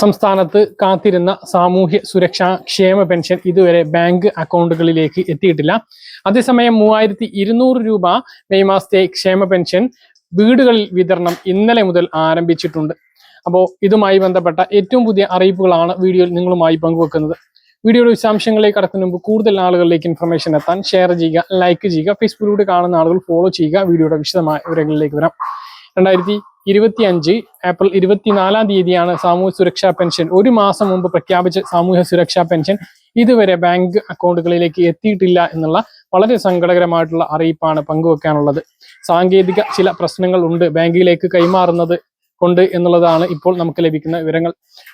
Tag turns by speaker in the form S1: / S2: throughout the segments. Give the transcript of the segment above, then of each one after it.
S1: സംസ്ഥാനത്ത് കാത്തിരുന്ന സാമൂഹ്യ സുരക്ഷാ ക്ഷേമ പെൻഷൻ ഇതുവരെ ബാങ്ക് അക്കൗണ്ടുകളിലേക്ക് എത്തിയിട്ടില്ല. അതേസമയം മൂവായിരത്തി ഇരുന്നൂറ് രൂപ മെയ് മാസത്തെ ക്ഷേമ പെൻഷൻ വീടുകളിൽ വിതരണം ഇന്നലെ മുതൽ ആരംഭിച്ചിട്ടുണ്ട്. അപ്പോൾ ഇതുമായി ബന്ധപ്പെട്ട ഏറ്റവും പുതിയ അറിയിപ്പുകളാണ് വീഡിയോയിൽ നിങ്ങളുമായി പങ്കുവെക്കുന്നത്. വീഡിയോയുടെ വിശദാംശങ്ങളിലേക്ക് കടക്കുന്ന മുമ്പ് കൂടുതൽ ആളുകളിലേക്ക് ഇൻഫർമേഷൻ എത്താൻ ഷെയർ ചെയ്യുക ലൈക്ക് ചെയ്യുക ഫേസ്ബുക്കിലൂടെ കാണുന്ന ആളുകൾ ഫോളോ ചെയ്യുക വീഡിയോയുടെ വിശദമായ വിവരങ്ങളിലേക്ക് വരാം. രണ്ടായിരത്തി ഇരുപത്തി അഞ്ച് ഏപ്രിൽ ഇരുപത്തിനാലാം തീയതിയാണ് സാമൂഹ്യ സുരക്ഷാ പെൻഷൻ. ഒരു മാസം മുമ്പ് പ്രഖ്യാപിച്ച സാമൂഹ്യ സുരക്ഷാ പെൻഷൻ ഇതുവരെ ബാങ്ക് അക്കൗണ്ടുകളിലേക്ക് എത്തിയിട്ടില്ല എന്നുള്ള വളരെ സങ്കടകരമായിട്ടുള്ള അറിയിപ്പാണ് പങ്കുവെക്കാനുള്ളത്. സാങ്കേതിക ചില പ്രശ്നങ്ങൾ ഉണ്ട് ബാങ്കിലേക്ക് കൈമാറുന്നത് കൊണ്ട് എന്നുള്ളതാണ് ഇപ്പോൾ നമുക്ക് ലഭിക്കുന്ന വിവരങ്ങൾ.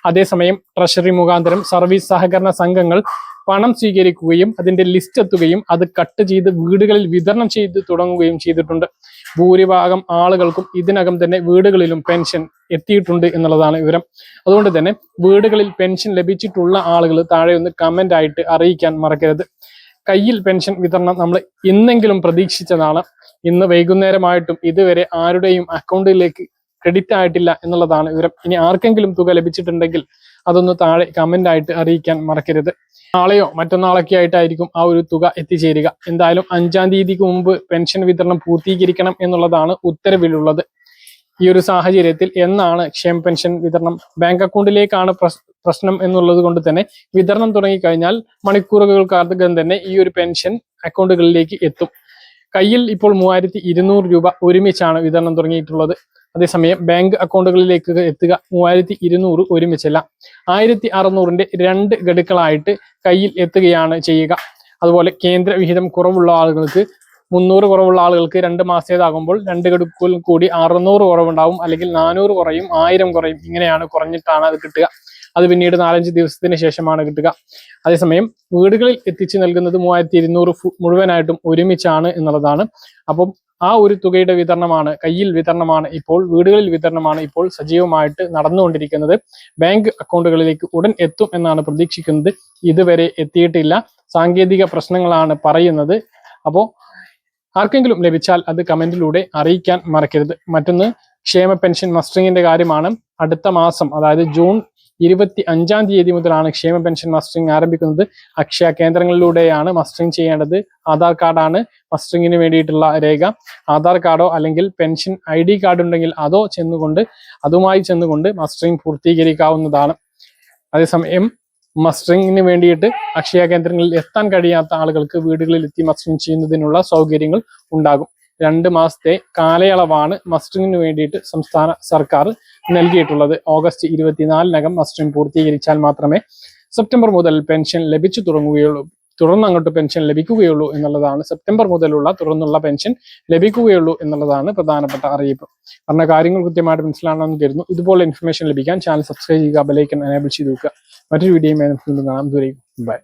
S1: അതേസമയം ട്രഷറി മുഖാന്തരം സർവീസ് സഹകരണ സംഘങ്ങൾ പണം സ്വീകരിക്കുകയും അതിന്റെ ലിസ്റ്റ് എത്തുകയും അത് കട്ട് ചെയ്ത് വീടുകളിൽ വിതരണം ചെയ്ത് തുടങ്ങുകയും ചെയ്തിട്ടുണ്ട്. ഭൂരിഭാഗം ആളുകൾക്കും ഇതിനകം തന്നെ വീടുകളിലും പെൻഷൻ എത്തിയിട്ടുണ്ട് എന്നുള്ളതാണ് വിവരം. അതുകൊണ്ട് തന്നെ വീടുകളിൽ പെൻഷൻ ലഭിച്ചിട്ടുള്ള ആളുകൾ താഴെ ഒന്ന് കമന്റ് ആയിട്ട് അറിയിക്കാൻ മറക്കരുത്. കയ്യിൽ പെൻഷൻ വിതരണം നമ്മൾ ഇന്നെങ്കിലും പ്രതീക്ഷിച്ചതാണ്. ഇന്ന് വൈകുന്നേരമായിട്ടും ഇതുവരെ ആരുടെയും അക്കൗണ്ടിലേക്ക് ക്രെഡിറ്റ് ആയിട്ടില്ല എന്നുള്ളതാണ് വിവരം. ഇനി ആർക്കെങ്കിലും തുക ലഭിച്ചിട്ടുണ്ടെങ്കിൽ അതൊന്ന് താഴെ കമന്റ് ആയിട്ട് അറിയിക്കാൻ മറക്കരുത്. നാളെയോ മറ്റന്നാളൊക്കെ ആയിട്ടായിരിക്കും ആ ഒരു തുക എത്തിച്ചേരുക. എന്തായാലും അഞ്ചാം തീയതിക്ക് മുമ്പ് പെൻഷൻ വിതരണം പൂർത്തീകരിക്കണം എന്നുള്ളതാണ് ഉത്തരവിലുള്ളത്. ഈ ഒരു സാഹചര്യത്തിൽ എന്നാണ് ക്ഷേമ പെൻഷൻ വിതരണം? ബാങ്ക് അക്കൗണ്ടിലേക്കാണ് പ്രശ്നം എന്നുള്ളത് കൊണ്ട് തന്നെ വിതരണം തുടങ്ങിക്കഴിഞ്ഞാൽ മണിക്കൂറുകൾക്കകം തന്നെ ഈ ഒരു പെൻഷൻ അക്കൗണ്ടുകളിലേക്ക് എത്തും. കയ്യിൽ ഇപ്പോൾ മൂവായിരത്തി ഇരുന്നൂറ് രൂപ ഒരുമിച്ചാണ് വിതരണം തുടങ്ങിയിട്ടുള്ളത്. അതേസമയം ബാങ്ക് അക്കൗണ്ടുകളിലേക്ക് എത്തുക മൂവായിരത്തി ഇരുന്നൂറ് ഒരുമിച്ചല്ല. ആയിരത്തി അറുന്നൂറിന്റെ രണ്ട് ഗഡുക്കളായിട്ട് കയ്യിൽ എത്തുകയാണ് ചെയ്യുക. അതുപോലെ കേന്ദ്ര വിഹിതം കുറവുള്ള ആളുകൾക്ക് മുന്നൂറ് കുറവുള്ള ആളുകൾക്ക് രണ്ട് മാസത്തേതാകുമ്പോൾ രണ്ട് ഗഡുക്കൾ കൂടി അറുന്നൂറ് കുറവുണ്ടാവും അല്ലെങ്കിൽ നാനൂറ് കുറയും ആയിരം കുറയും. ഇങ്ങനെയാണ് കുറഞ്ഞിട്ടാണ് അത് കിട്ടുക. അത് പിന്നീട് നാലഞ്ച് ദിവസത്തിന് ശേഷമാണ് കിട്ടുക. അതേസമയം വീടുകളിൽ എത്തിച്ചു നൽകുന്നത് മൂവായിരത്തി ഇരുന്നൂറ് മുഴുവനായിട്ടും ഒരുമിച്ചാണ് എന്നുള്ളതാണ്. അപ്പം ആ ഒരു തുകയുടെ വിതരണമാണ് കയ്യിൽ വിതരണമാണ് ഇപ്പോൾ വീടുകളിൽ വിതരണമാണ് ഇപ്പോൾ സജീവമായിട്ട് നടന്നുകൊണ്ടിരിക്കുന്നത്. ബാങ്ക് അക്കൗണ്ടുകളിലേക്ക് ഉടൻ എത്തും എന്നാണ് പ്രതീക്ഷിക്കുന്നത്. ഇതുവരെ എത്തിയിട്ടില്ല. സാങ്കേതിക പ്രശ്നങ്ങളാണ് പറയുന്നത്. അപ്പോൾ ആർക്കെങ്കിലും ലഭിച്ചാൽ അത് കമന്റിലൂടെ അറിയിക്കാൻ മറക്കരുത്. മറ്റൊന്ന് ക്ഷേമ പെൻഷൻ മസ്റ്ററിങ്ങിന്റെ കാര്യമാണ്. അടുത്ത മാസം അതായത് ജൂൺ ഇരുപത്തി അഞ്ചാം തീയതി മുതലാണ് ക്ഷേമ പെൻഷൻ മസ്റ്ററിംഗ് ആരംഭിക്കുന്നത്. അക്ഷയ കേന്ദ്രങ്ങളിലൂടെയാണ് മസ്റ്ററിംഗ് ചെയ്യേണ്ടത്. ആധാർ കാർഡാണ് മസ്റ്ററിങ്ങിന് വേണ്ടിയിട്ടുള്ള രേഖ. ആധാർ കാർഡോ അല്ലെങ്കിൽ പെൻഷൻ ഐ ഡി കാർഡ് ഉണ്ടെങ്കിൽ അതോ ചെന്നുകൊണ്ട് അതുമായി ചെന്നുകൊണ്ട് മസ്റ്ററിംഗ് പൂർത്തീകരിക്കാവുന്നതാണ്. അതേസമയം മസ്റ്ററിങ്ങിന് വേണ്ടിയിട്ട് അക്ഷയ കേന്ദ്രങ്ങളിൽ എത്താൻ കഴിയാത്ത ആളുകൾക്ക് വീടുകളിൽ എത്തി മസ്റ്ററിംഗ് ചെയ്യുന്നതിനുള്ള സൗകര്യങ്ങൾ ഉണ്ടാകും. രണ്ട് മാസത്തെ കാലയളവാണ് മസ്റ്ററിങ്ങിന് വേണ്ടിയിട്ട് സംസ്ഥാന സർക്കാർ നൽകിയിട്ടുള്ളത്. ഓഗസ്റ്റ് ഇരുപത്തിനാലിനകം മസ്റ്ററിംഗ് പൂർത്തീകരിച്ചാൽ മാത്രമേ സെപ്റ്റംബർ മുതൽ പെൻഷൻ ലഭിച്ചു തുടങ്ങുകയുള്ളൂ. തുടർന്ന് അങ്ങോട്ട് പെൻഷൻ ലഭിക്കുകയുള്ളൂ എന്നുള്ളതാണ്. സെപ്റ്റംബർ മുതലുള്ള തുടർന്നുള്ള പെൻഷൻ ലഭിക്കുകയുള്ളൂ എന്നുള്ളതാണ് പ്രധാനപ്പെട്ട അറിയിപ്പ്. പറഞ്ഞ കാര്യങ്ങൾ കൃത്യമായിട്ട് മനസ്സിലാണെന്ന് കരുതുന്നു. ഇതുപോലെ ഇൻഫർമേഷൻ ലഭിക്കാൻ ചാനൽ സബ്സ്ക്രൈബ് ചെയ്യുക ബെലൈക്കൻ എനേബിൾ ചെയ്ത് വെക്കുക. മറ്റൊരു വീഡിയോ കാണാം. ദൂരേക്കും ബൈ